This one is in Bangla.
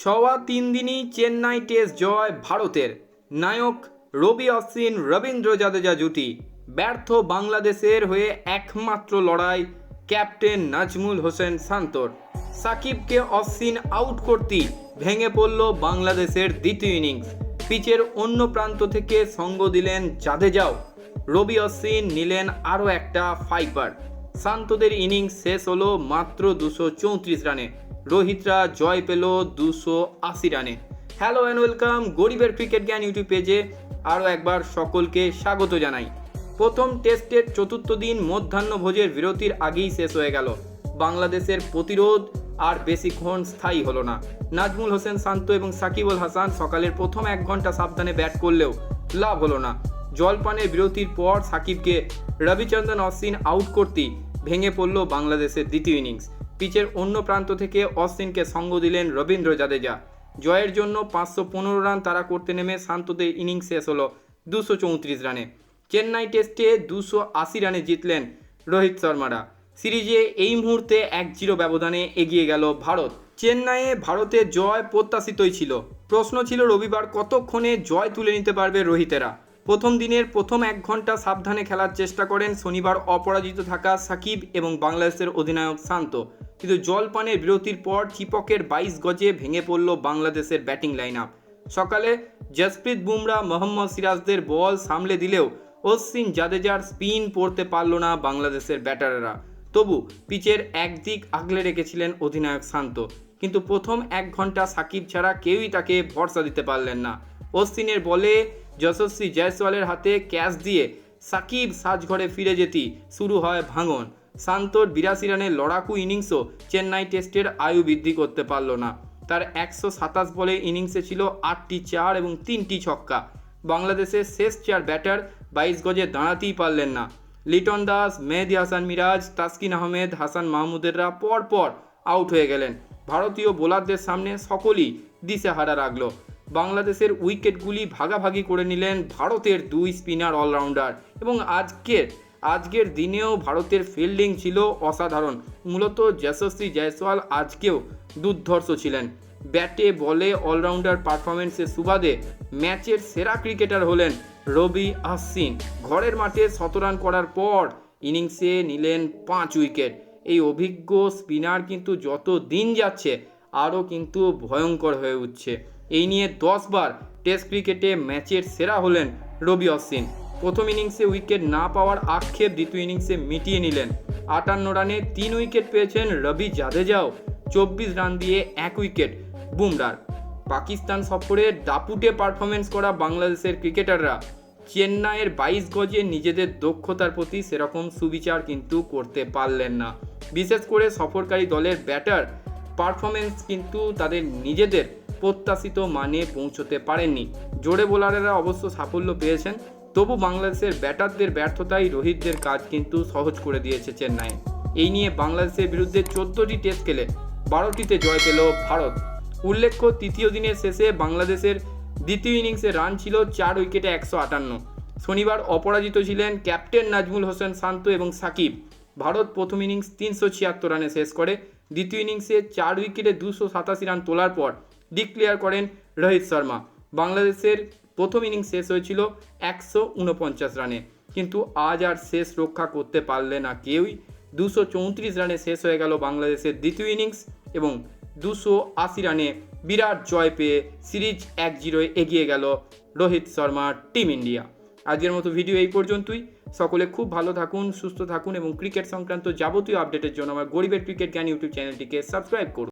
সওয়া তিন দিনই চেন্নাই টেস্ট জয় ভারতের। নায়ক রবি অশ্বিন, রবীন্দ্র জাদেজা জুটি। ব্যর্থ বাংলাদেশের হয়ে একমাত্র লড়াই ক্যাপ্টেন নাজমুল হোসেন শান্তর। সাকিবকে অশ্বিন আউট করতেই ভেঙে পড়ল বাংলাদেশের দ্বিতীয় ইনিংস। পিচের অন্য প্রান্ত থেকে সঙ্গ দিলেন জাদেজাও। রবি অশ্বিন নিলেন আরও একটা ফাইপার শান্তদের ইনিংস শেষ হলো মাত্র দুশো চৌত্রিশ রানে। রোহিতরা জয় পেল দুশো আশি রানে। হ্যালো অ্যান্ড ওয়েলকাম গরিবের ক্রিকেট জ্ঞান ইউটিউব পেজে আরও একবার সকলকে স্বাগত জানাই। প্রথম টেস্টের চতুর্থ দিন মধ্যাহ্ন ভোজের বিরতির আগেই শেষ হয়ে গেল। বাংলাদেশের প্রতিরোধ আর বেশিক্ষণ স্থায়ী হলো না। নাজমুল হোসেন শান্ত এবং সাকিবুল হাসান সকালের প্রথম এক ঘণ্টা সাবধানে ব্যাট করলেও লাভ হলো না। জলপানের বিরতির পর সাকিবকে রবিচন্দ্রন অশ্বিন আউট করতেই ভেঙে পড়ল বাংলাদেশের দ্বিতীয় ইনিংস। পিচের অন্য প্রান্ত থেকে অশ্বিনকে সঙ্গ দিলেন রবীন্দ্র জাদেজা। জয়ের জন্য পাঁচশো পনেরো রান তারা করতে নেমে শান্তদের ইনিংস শেষ হলো দুশো চৌত্রিশ রানে। চেন্নাই টেস্টে দুশো আশি রানে জিতলেন রোহিত শর্মারা। সিরিজে এই মুহূর্তে এক জিরো ব্যবধানে এগিয়ে গেল ভারত। চেন্নাইয়ে ভারতের জয় প্রত্যাশিতই ছিল। প্রশ্ন ছিল রবিবার কতক্ষণে জয় তুলে নিতে পারবে রোহিতেরা। প্রথম দিনের প্রথম এক ঘণ্টা সাবধানে খেলার চেষ্টা করেন শনিবার অপরাজিত থাকা সাকিব এবং বাংলাদেশের অধিনায়ক শান্ত। কিন্তু জলপানের বিরতির পর চিপকের বাইশ গজে ভেঙে পড়ল বাংলাদেশের ব্যাটিং লাইন আপ সকালে জসপ্রীত বুমরা, মোহাম্মদ সিরাজদের বল সামলে দিলেও অশ্বিন জাদেজার স্পিন পড়তে পারল না বাংলাদেশের ব্যাটাররা। তবু পিচের একদিক আগলে রেখেছিলেন অধিনায়ক শান্ত। কিন্তু প্রথম এক ঘণ্টা সাকিব ছাড়া কেউই তাকে ভরসা দিতে পারলেন না। অশ্বিনের বলে যশস্বী জয়সওয়ালের হাতে ক্যাচ দিয়ে সাকিব সাজঘরে ফিরে যেতি শুরু হয় ভাঙন। শান্তর বিরাশি রানের লড়াকু ইনিংসও চেন্নাই টেস্টের আয়ু বৃদ্ধি করতে পারল না। তার একশো সাতাশ বলে ইনিংসে ছিল আটটি চার এবং তিনটি ছক্কা। বাংলাদেশের শেষ চার ব্যাটার বাইশ গজে দাঁড়াতেই পারলেন না। লিটন দাস, মেহেদি হাসান মিরাজ, তাসকিন আহমেদ, হাসান মাহমুদেররা পর পর আউট হয়ে গেলেন। ভারতীয় বোলারদের সামনে সকলেই দিশেহারা রাখল। বাংলাদেশের উইকেটগুলি ভাগাভাগি করে নিলেন ভারতের দুই স্পিনার অলরাউন্ডার এবং আজকের আজকের দিনেও ভারতের ফিল্ডিং ছিল অসাধারণ। মূলত যশস্বী জয়সওয়াল আজকেও দুর্ধর্ষ ছিলেন। ব্যাটে বলে অলরাউন্ডার পারফরমেন্সের সুবাদে ম্যাচের সেরা ক্রিকেটার হলেন রবি আশ্বিন ঘরের মাঠে শতরান করার পর ইনিংসে নিলেন পাঁচ উইকেট। এই অভিজ্ঞ স্পিনার কিন্তু যত দিন যাচ্ছে, আরও কিন্তু ভয়ঙ্কর হয়ে উঠছে। এই নিয়ে দশবার টেস্ট ক্রিকেটে ম্যাচের সেরা হলেন রবি অশ্বিন প্রথম ইনিংসে উইকেট না পাওয়ার আক্ষেপ দ্বিতীয় ইনিংসে মিটিয়ে নিলেন। আটান্ন রানে তিন উইকেট পেয়েছেন রবি জাদেজাও। চব্বিশ রান দিয়ে এক উইকেট, বুমরার। পাকিস্তান সফরে দাপুটে পারফরমেন্স করা বাংলাদেশের ক্রিকেটাররা। চেন্নাইয়ের বাইশ গজে নিজেদের দক্ষতার প্রতি সেরকম সুবিচার কিন্তু করতে পারলেন না। বিশেষ করে সফরকারী দলের ব্যাটার পারফরমেন্স কিন্তু তাদের নিজেদের প্রত্যাশিত মানে পৌঁছতে পারেননি। জোরে বোলারেরা অবশ্য সাফল্য পেয়েছেন তবু বাংলাদেশের ব্যাটারদের ব্যর্থতাই রোহিতদের কাজ কিন্তু সহজ করে দিয়েছে চেন্নাই। এই নিয়ে বাংলাদেশের বিরুদ্ধে চোদ্দটি টেস্ট খেলে বারোটিতে জয় পেল ভারত। উল্লেখ্য, তৃতীয় দিনের শেষে বাংলাদেশের দ্বিতীয় ইনিংসে রান ছিল চার উইকেটে একশো আটান্ন। শনিবার অপরাজিত ছিলেন ক্যাপ্টেন নাজমুল হোসেন শান্ত এবং সাকিব। ভারত প্রথম ইনিংস তিনশো ছিয়াত্তর রানে শেষ করে, দ্বিতীয় ইনিংসে চার উইকেটে দুশো সাতাশি রান তোলার পর ডিক্লেয়ার করেন রোহিত শর্মা। বাংলাদেশের প্রথম ইনিংস শেষ হয়েছিল একশো উনপঞ্চাশ রানে। কিন্তু আজ আর শেষ রক্ষা করতে পারলে না কেউই। দুশো চৌত্রিশ রানে শেষ হয়ে গেল বাংলাদেশের দ্বিতীয় ইনিংস এবং দুশো আশি রানে বিরাট জয় পেয়ে সিরিজ এক জিরোয় এগিয়ে গেল রোহিত শর্মার টিম ইন্ডিয়া। আজকের মতো ভিডিও এই পর্যন্তই। সকলে খুব ভালো থাকুন, সুস্থ থাকুন এবং ক্রিকেট সংক্রান্ত যাবতীয় আপডেটের জন্য আমার গরিবের ক্রিকেট জ্ঞান ইউটিউব চ্যানেলটিকে সাবস্ক্রাইব করুন।